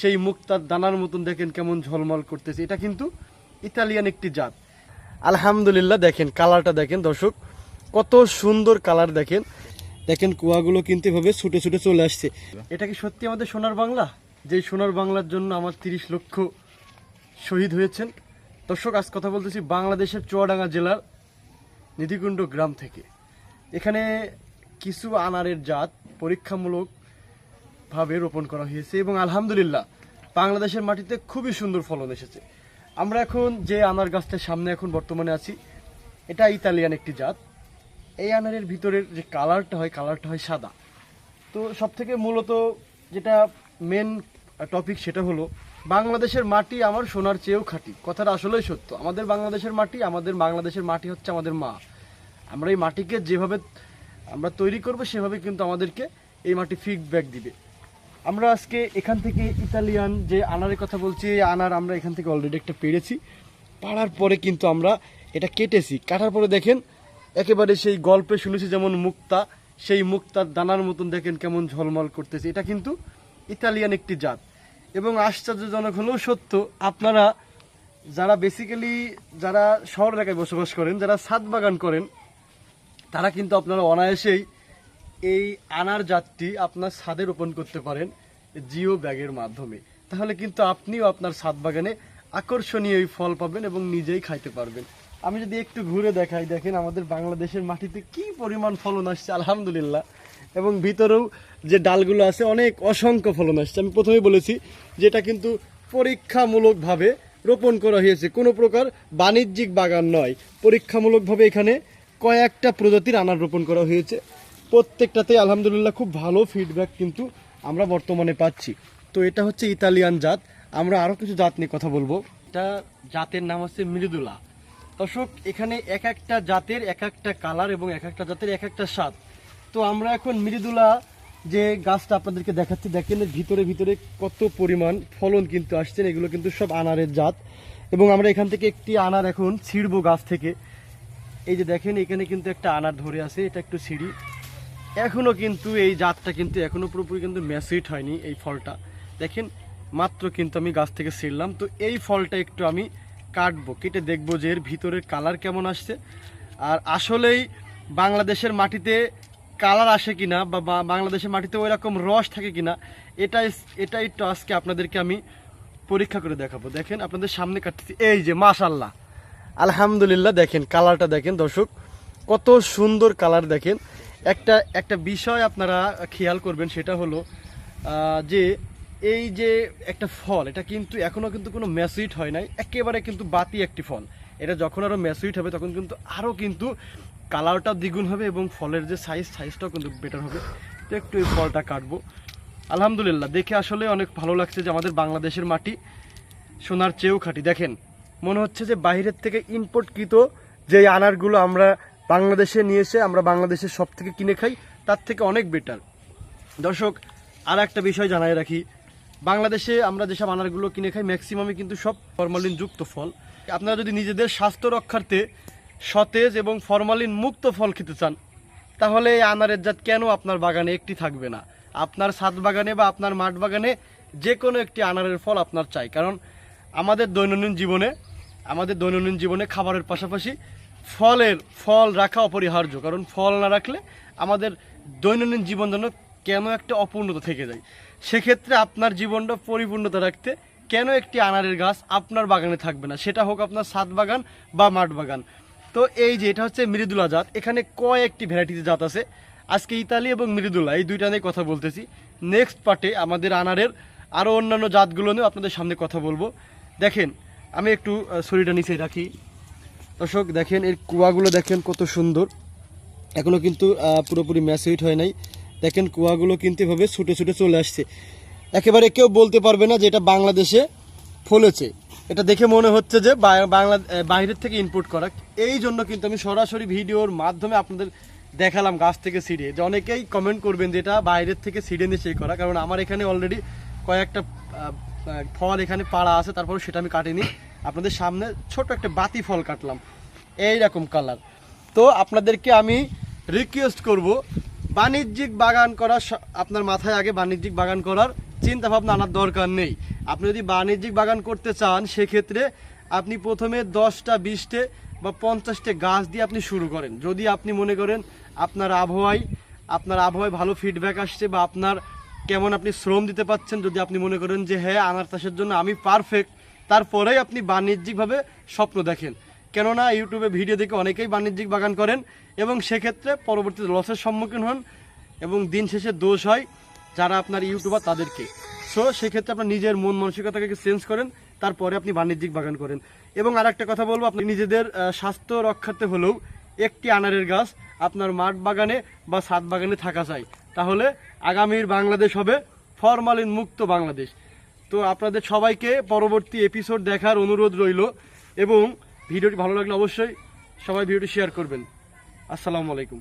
সেই মুক্তার দানার মতন দেখেন কেমন ঝলমল করতেছে। এটা কিন্তু ইতালিয়ান একটি জাত। আলহামদুলিল্লাহ দেখেন, কালারটা দেখেন দর্শক, কত সুন্দর কালার দেখেন। দেখেন কুয়াগুলো কিন্তু এভাবে ছুটে ছুটে চলে আসছে। এটা কি সত্যি আমাদের সোনার বাংলা? যে সোনার বাংলার জন্য আমার তিরিশ লক্ষ শহীদ হয়েছেন। দর্শক, আজ কথা বলতেছি বাংলাদেশের চুয়াডাঙ্গা জেলার নিধিকুণ্ড গ্রাম থেকে। এখানে কিছু আনারের জাত, পরীক্ষামূলক ভাবে রোপণ করা হয়েছে এবং আলহামদুলিল্লাহ বাংলাদেশের মাটিতে খুবই সুন্দর ফলন এসেছে। আমরা এখন যে আনার গাছটার সামনে এখন বর্তমানে আছি, এটা ইতালিয়ান একটি জাত। এই আনারের ভিতরের যে কালারটা হয় কালারটা হয় সাদা। তো সব থেকে মূলত যেটা মেন টপিক সেটা হলো, বাংলাদেশের মাটি আমার সোনার চেয়েও খাঁটি। কথাটা আসলেই সত্য। আমাদের বাংলাদেশের মাটি, আমাদের বাংলাদেশের মাটি হচ্ছে আমাদের মা। আমরা এই মাটিকে যেভাবে আমরা তৈরি করব, সেভাবে কিন্তু আমাদেরকে এই মাটি ফিডব্যাক দিবে। আমরা আজকে এখান থেকে ইতালিয়ান যে আনারের কথা বলছি আনার আমরা এখান থেকে অলরেডি একটা পেরেছি। পাড়ার পরে কিন্তু আমরা এটা কেটেছি। কাটার পরে দেখেন, একেবারে সেই গল্পে শুনেছি যেমন মুক্তা, সেই মুক্তার দানার মতন দেখেন কেমন ঝলমল করতেছে। এটা কিন্তু ইতালিয়ান একটি জাত। এবং আশ্চর্যজনক হলেও সত্য, আপনারা যারা বেসিক্যালি যারা শহর এলাকায় বসবাস করেন, যারা ছাদ বাগান করেন, তারা কিন্তু আপনারা অনায়াসেই এই আনার জাতটি আপনার ছাদে রোপণ করতে পারেন জিও ব্যাগের মাধ্যমে। তাহলে কিন্তু আপনিও আপনার ছাদ বাগানে আকর্ষণীয় এই ফল পাবেন এবং নিজেই খাইতে পারবেন। আমি যদি একটু ঘুরে দেখাই, দেখেন আমাদের বাংলাদেশের মাটিতে কি পরিমাণ ফলন আসছে, আলহামদুলিল্লাহ। এবং ভিতরেও যে ডালগুলো আছে, অনেক অসংখ্য ফলন আসছে। আমি প্রথমেই বলেছি যেটা কিন্তু পরীক্ষামূলকভাবে রোপণ করা হয়েছে। কোনো প্রকার বাণিজ্যিক বাগান নয়। পরীক্ষামূলকভাবে এখানে কয়েকটা প্রজাতির আনার রোপণ করা হয়েছে। প্রত্যেকটাতে আলহামদুলিল্লাহ খুব ভালো ফিডব্যাক কিন্তু আমরা বর্তমানে পাচ্ছি। তো এটা হচ্ছে ইতালিয়ান জাত। আমরা আরও কিছু জাত নিয়ে কথা বলব। এটা জাতের নাম হচ্ছে মৃদুলা। দর্শক, এখানে এক একটা জাতের এক একটা কালার এবং এক একটা জাতের এক একটা স্বাদ। তো আমরা এখন মৃদুলা যে গাছটা আপনাদেরকে দেখাচ্ছি, দেখেন ভিতরে ভিতরে কত পরিমাণ ফলন কিন্তু আসছেন এগুলো কিন্তু সব আনারের জাত। এবং আমরা এখান থেকে একটি আনার এখন ছিঁড়বো গাছ থেকে। এই যে দেখেন, এখানে কিন্তু একটা আনার ধরে আছে, এটা একটু সিঁড়ি এখনও কিন্তু এই জাতটা কিন্তু এখনও পুরোপুরি কিন্তু ম্যাসুইট হয়নি এই ফলটা। দেখেন, মাত্র কিন্তু আমি গাছ থেকে ছিঁড়লাম। তো এই ফলটা একটু আমি কাটবো, কেটে দেখব যে এর ভিতরের কালার কেমন আসছে। আর আসলেই বাংলাদেশের মাটিতে কালার আসে কিনা বা বাংলাদেশের মাটিতে ওই রকম রস থাকে কিনা এটাই এটাই একটু আজকে আপনাদেরকে আমি পরীক্ষা করে দেখাবো। দেখেন, আপনাদের সামনে কাটতেছি। এই যে মাশাল্লাহ আলহামদুলিল্লাহ, দেখেন কালারটা দেখেন, দর্শক। কত সুন্দর কালার দেখেন। একটা একটা বিষয় আপনারা খেয়াল করবেন, সেটা হলো যে এই যে একটা ফল, এটা কিন্তু এখনও কিন্তু কোনো ম্যাসুইট হয় নাই, একেবারে কিন্তু বাতি একটি ফল। এটা যখন আরও ম্যাসুইট হবে, তখন কিন্তু আরও কিন্তু কালারটা দ্বিগুণ হবে এবং ফলের যে সাইজ সাইজটাও কিন্তু বেটার হবে। তো একটু এই ফলটা কাটবো। আলহামদুলিল্লাহ, দেখে আসলে অনেক ভালো লাগছে যে আমাদের বাংলাদেশের মাটি সোনার চেয়েও খাঁটি দেখেন, মনে হচ্ছে যে বাইরের থেকে ইম্পোর্টকৃত যে আনারগুলো আমরা বাংলাদেশে নিয়ে এসে আমরা বাংলাদেশের সব থেকে কিনে খাই, তার থেকে অনেক বেটার দর্শক আর একটা বিষয় জানাই রাখি। বাংলাদেশে আমরা যেসব আনারগুলো কিনে খাই ম্যাক্সিমামই কিন্তু সব ফরমালিন যুক্ত ফল। আপনারা যদি নিজেদের স্বাস্থ্য রক্ষার্থে সতেজ এবং ফরমালিন মুক্ত ফল খেতে চান, তাহলে এই আনারের জাত কেন আপনার বাগানে একটি থাকবে না? আপনার ছাদ বাগানে বা আপনার মাঠ বাগানে যে কোনো একটি আনারের ফল আপনার চাই। কারণ আমাদের দৈনন্দিন জীবনে, আমাদের দৈনন্দিন জীবনে খাবারের পাশাপাশি ফলের ফল রাখা অপরিহার্য, কারণ ফল না রাখলে আমাদের দৈনন্দিন জীবন যেন কেন একটা অপূর্ণতা থেকে যায়? সেক্ষেত্রে আপনার জীবনটা পরিপূর্ণতা রাখতে কেন একটি আনারের গাছ আপনার বাগানে থাকবে না? সেটা হোক আপনার ছাদ বাগান বা মাঠ বাগান। তো এই যে, এটা হচ্ছে মৃদুলা জাত। এখানে কয়েকটি ভ্যারাইটিতে জাত আছে? আজকে ইতালি এবং মৃদুলা, এই দুইটা নিয়ে কথা বলতেছি। নেক্সট পার্টে আমাদের আনারের আরও অন্যান্য জাতগুলো নিয়ে আপনাদের সামনে কথা বলব। দেখেন, আমি একটু শরীরটা নিচে রাখি। দর্শক, দেখেন এর কুয়াগুলো দেখেন কত সুন্দর। এখনও কিন্তু পুরোপুরি ম্যাসুইট হয় নাই। দেখেন কুয়াগুলো কিন্তু এভাবে ছুটে ছুটে চলে আসছে। একেবারে কেউ বলতে পারবে না যে এটা বাংলাদেশে ফলেছে। এটা দেখে মনে হচ্ছে যে বাংলা বাইরের থেকে ইনপুট করা। এই জন্য কিন্তু আমি সরাসরি ভিডিওর মাধ্যমে আপনাদের দেখালাম গাছ থেকে সিঁড়ে যে অনেকেই কমেন্ট করবেন যে এটা বাইরের থেকে সিঁড়ে নিয়ে সেই করা। কারণ আমার এখানে অলরেডি কয়েকটা ফল এখানে পাড়া আছে, তারপর সেটা আমি কাটিনি। আপনাদের সামনে ছোট একটা বাতি ফল কাটলাম। এই রকম কালার তো আপনাদেরকে আমি রিকোয়েস্ট করব, বাণিজ্যিক বাগান করার আপনার মাথায় আগে বাণিজ্যিক বাগান করার চিন্তা ভাবনা আনার দরকার নেই। আপনি যদি বাণিজ্যিক বাগান করতে চান, সেক্ষেত্রে আপনি প্রথমে দশটা, বিশটে বা পঞ্চাশটে গাছ দিয়ে আপনি শুরু করেন। যদি আপনি মনে করেন আপনার আবহাওয়ায় আপনার আবহাওয়ায় ভালো ফিডব্যাক আসছে বা আপনার কেমন আপনি শ্রম দিতে পাচ্ছেন যদি আপনি মনে করেন যে হ্যাঁ আনার চাষের জন্য আমি পারফেক্ট তারপরেই আপনি বাণিজ্যিকভাবে স্বপ্ন দেখেন। কেননা ইউটিউবে ভিডিও দেখে অনেকেই বাণিজ্যিক বাগান করেন এবং সেক্ষেত্রে পরবর্তীতে লসের সম্মুখীন হন এবং দিন শেষে দোষ হয় যারা আপনার ইউটিউবার তাদেরকে। সো সেক্ষেত্রে আপনার নিজের মন মানসিকতাকে চেঞ্জ করেন, তারপরে আপনি বাণিজ্যিক বাগান করেন। এবং আর একটা কথা বলব, আপনি নিজেদের স্বাস্থ্য রক্ষার্থে হলেও একটি আনারের গাছ আপনার মাঠ বাগানে বা ছাদ বাগানে থাকা চাই। তাহলে আগামীর বাংলাদেশ হবে ফরমালিন মুক্ত বাংলাদেশ। তো আপনাদের সবাইকে পরবর্তী এপিসোড দেখার অনুরোধ রইল এবং ভিডিওটি ভালো লাগলে অবশ্যই সবাই ভিডিওটি শেয়ার করবেন। আসসালামু আলাইকুম।